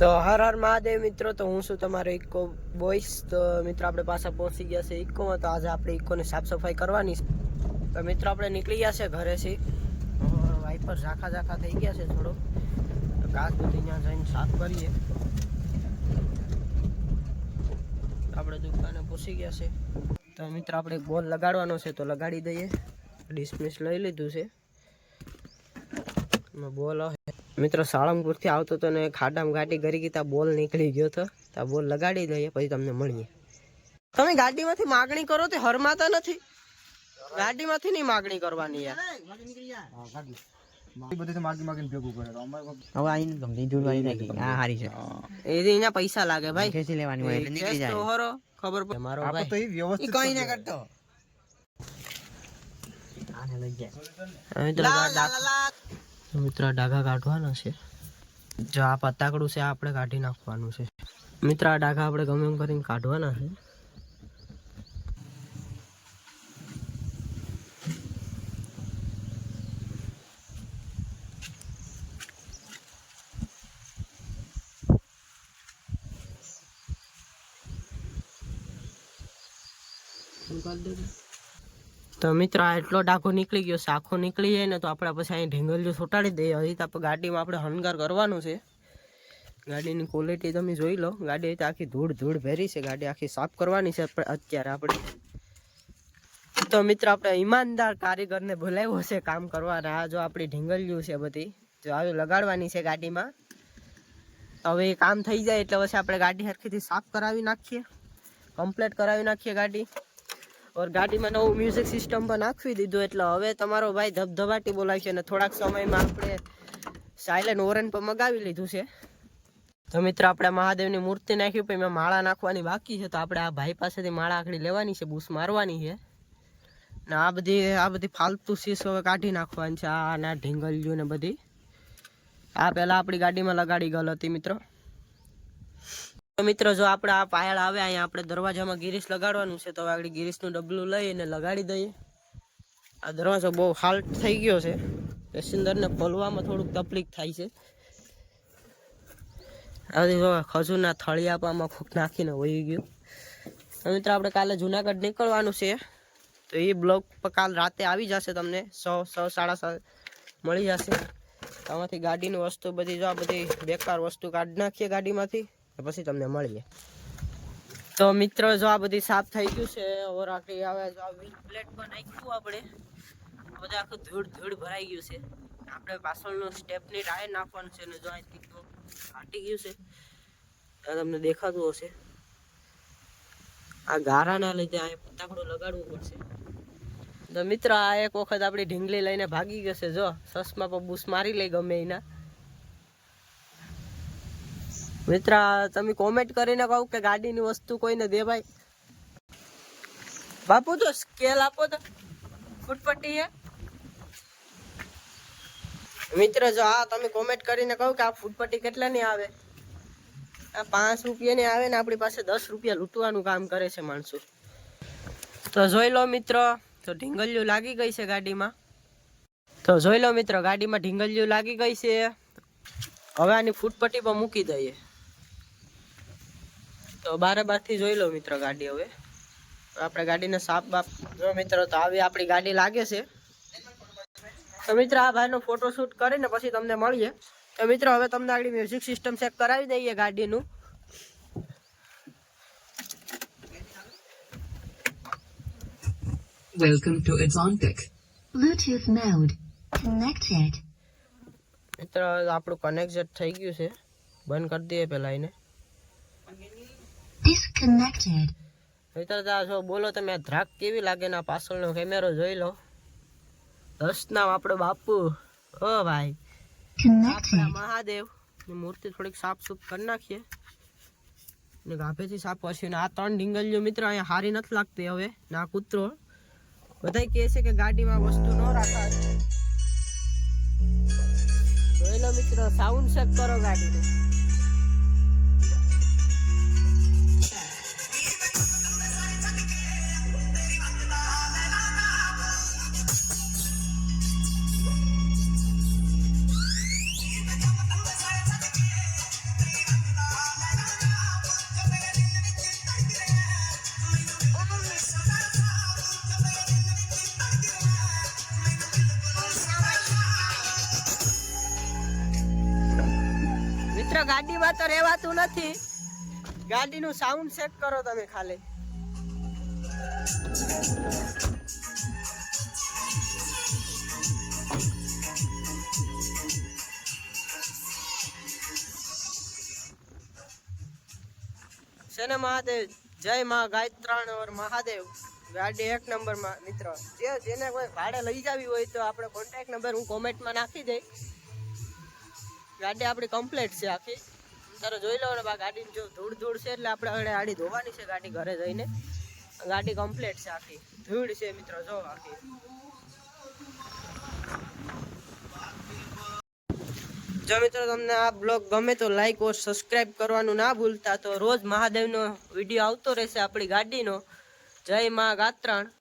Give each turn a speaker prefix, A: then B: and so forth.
A: તો હર હર મહાદેવ મિત્રો, તો હું છું તમારો ઇકો બોયસ તો મિત્રો, આપણે પાછા પહોંચી ગયા છે ઇકોમાં તો આજે આપણે ઇકોની સાફ સફાઈ કરવાની છે. તો મિત્રો, આપણે નીકળી ગયા છે ઘરેથી વાઇપર ઝાખા ઝાખા થઈ ગયા છે થોડો. તો કાચ બધી ત્યાં જઈને સાફ કરીએ. આપણે દુકાને પહોંચી ગયા છે તો મિત્રો, આપણે બોલ લગાડવાનો છે, તો લગાડી દઈએ. ડિસમિસ લઈ લીધું છે. બોલ મિત્રો સાળંગપુરથી આવતો હતો ને ખાડામાં ગાડી કરી ગઈ ત્યાં બોલ નીકળી ગયો તો. ત્યાં બોલ લગાડી દઈએ પછી તમને મળીએ. તમે ગાડીમાંથી માગણી કરો તે હરમાતા નથી? ગાડીમાંથી નહીં માગણી કરવાની યાર. પૈસા લાગે ભાઈ.
B: ખેંચી લેવાની હોય એટલે નીકળી
A: કેસ તો
B: જાય
A: હરો ખબર પડે મિત્રો ડાઘા કાઢવાના છે. જો આ પતાકડું છે આપણે કાઢી નાખવાનું છે. મિત્ર, આ ડાઘા આપણે ગમે એમ કરીને કાઢવાના છે. તો મિત્ર, આ એટલો ડાઘો નીકળી ગયો આખો નીકળી જાય ને તો આપણે પછી અહીં ઢીંગલીઓ છોટાડી દઈએ. હજી તો આપણે ગાડીમાં આપણે હનગાર કરવાનું છે. ગાડીની ક્વોલિટી તમે જોઈ લો. ગાડી તો આખી ધૂળ ધૂળ ભેરી છે. ગાડી આખી સાફ કરવાની છે અત્યારે આપણે. તો મિત્ર, આપણે ઈમાનદાર કારીગરને બોલાવ્યો છે કામ કરવાના. આ જો આપણી ઢીંગલિયું છે બધી. જો આવી લગાડવાની છે ગાડીમાં. હવે કામ થઈ જાય એટલે પછી આપણે ગાડી સરખીથી સાફ કરાવી નાખીએ. કમ્પ્લીટ કરાવી નાખીએ ગાડી. ઓર ગાડીમાં નવું મ્યુઝિક સિસ્ટમ પણ નાખવી દીધું. એટલે હવે તમારો ભાઈ ધબધબાટી બોલાવશે અને થોડાક સમયમાં આપણે સાયલેન્ટ ઓરન પણ મગાવી લીધું છે. તો મિત્ર, આપણે મહાદેવની મૂર્તિ નાખી, પછી એમાં માળા નાખવાની બાકી છે. તો આપણે આ ભાઈ પાસેથી માળા આખડી લેવાની છે, બૂસ મારવાની છે. ને આ બધી આ બધી ફાલતુ શીશ હવે કાઢી નાખવાની છે, આ ના ઢીંગલીઓ ને બધી. આ પહેલાં આપણી ગાડીમાં લગાડી ગયેલ હતી મિત્રો. તો મિત્રો, જો આપણે આ પાયળ આવે, અહીંયા આપણે દરવાજામાં ગિરીશ લગાડવાનું છે, તો આગળ ગિરીશનું ડબલું લઈને લગાડી દઈએ. આ દરવાજો બહુ હાલ્ટ થઈ ગયો છે. પેસેન્જરને ખોલવામાં થોડુંક તકલીફ થાય છે. આવી જો ખજૂરના થળિયાપામાં ખોખ નાખીને વહી ગયું. તો મિત્રો, આપણે કાલે જુનાગઢ નીકળવાનું છે. તો એ બ્લોગ કાલ રાતે આવી જશે તમને. સો સો સાડા સાત મળી જશે. આમાંથી ગાડીની વસ્તુ બધી, જો આ બધી બેકાર વસ્તુ કાઢી નાખીએ ગાડીમાંથી. પછી તમને મળીએ. તો મિત્રો, જો આ બધી સાફ થઈ ગયું છે ઓરાકડી આવે જો આ વ્હીલ પ્લેટ પર નાખ્યું આપણે બધા આખું ધૂળ ધૂળ ભરાઈ ગયું છે. આપણે પાછળનું સ્ટેપની ટાયર નાખવાનું છે અને જો અહીંથી ફાટી ગયું છે. આ તમને દેખાતું હશે. આ ગારાના લીધે આ પતાકડું લગાડવું પડશે. તો મિત્ર, આ એક વખત આપણી ઢીંગલી લઈને ભાગી ગયો છે, જો. સસમાં પર બૂસ મારી લઈ ગમે એના. મિત્ર, તમે કોમેન્ટ કરીને કહું કે ગાડીની વસ્તુ કોઈને દે ભાઈ. બાપુ તો સ્કેલ આપો તો. ફૂટપટ્ટી હે. મિત્ર, જો આ તમે કોમેન્ટ કરીને કહું કે આ ફૂટપટ્ટી કેટલાની આવે? આ પાંચ રૂપિયાની આવે ને આપણી પાસે દસ રૂપિયા લૂંટવાનું કામ કરે છે માણસો. તો જોઈ લો મિત્ર, તો ઢીંગલિયું લાગી ગઈ છે ગાડીમાં. તો જોઈ લો મિત્ર, ગાડીમાં ઢીંગલિયું લાગી ગઈ છે. હવે આની ફૂટપટ્ટી પર મૂકી દઈએ. તો બારે બારથી જોઈ લો મિત્ર ગાડી હવે આપણે ગાડીને સાફ બાપ જો મિત્ર તો આવી આપણી ગાડી લાગે છે તો મિત્ર આ ભાઈનો ફોટોશૂટ કરીને પછી તમને મળીએ તો મિત્રો હવે તમને આગળ મ્યુઝિક સિસ્ટમ ચેક કરાવી દઈએ ગાડીનું
C: Welcome to Atlantic.
D: Bluetooth mode. Connected.
A: મિત્રો આપણું કનેક્ટ થઈ ગયું છે બંધ કરી દઈએ પેલા એને
D: Disconnected.
A: મિત્ર તો જો બોલો તમે ધ્રાક કેવી લાગે ના પાછળનો કેમેરો જોઈ લો. દસના આપણો બાપુ. ઓ ભાઈ.
D: Connected.
A: મહાદેવ. ની મૂર્તિ થોડીક સાફ સુફ કરી નાખીએ. ને ગાભેથી સાફ પછી. આ ત્રણ ઢીંગલીઓ મિત્ર અહીંયા હારી નથી લાગતી હવે. ના કૂતરો. બધા કહે છે કે ગાડીમાં વસ્તુ ન રાખાય જોઈ લો મિત્ર સાઉન્ડ ચેક કરો ગાડીનું. મિત્ર ગાડીમાં તો રહેવાતું નથી. ગાડીનું સાઉન્ડ ચેક કરો તમે ખાલી. શેને મહાદેવ, જય મા ગાયત્રાણ ઓર મહાદેવ. ગાડી એક નંબરમાં, મિત્ર, જે જેને કોઈ ભાડે લઈ જવી હોય તો આપણે કોન્ટેક્ટ નંબર હું કોમેન્ટમાં નાખી દઈ ગાડી આપણી કમ્પ્લીટ છે આખી. તારો જોઈ લો ને બા ગાડી જો ધૂળ ધૂળ છે એટલે આપણે હવે આડી ધોવાની છે ગાડી ઘરે જઈને. ગાડી કમ્પ્લીટ છે આખી. ધૂળ છે મિત્રો, જો આખી. જો મિત્રો, તમને આ બ્લોગ ગમે તો લાઈક ઓર સબસ્ક્રાઇબ કરવાનું ના ભૂલતા તો રોજ મહાદેવનો વીડિયો આવતો રહેશે આપણી ગાડીનો. જય મા ગાત્રાણ.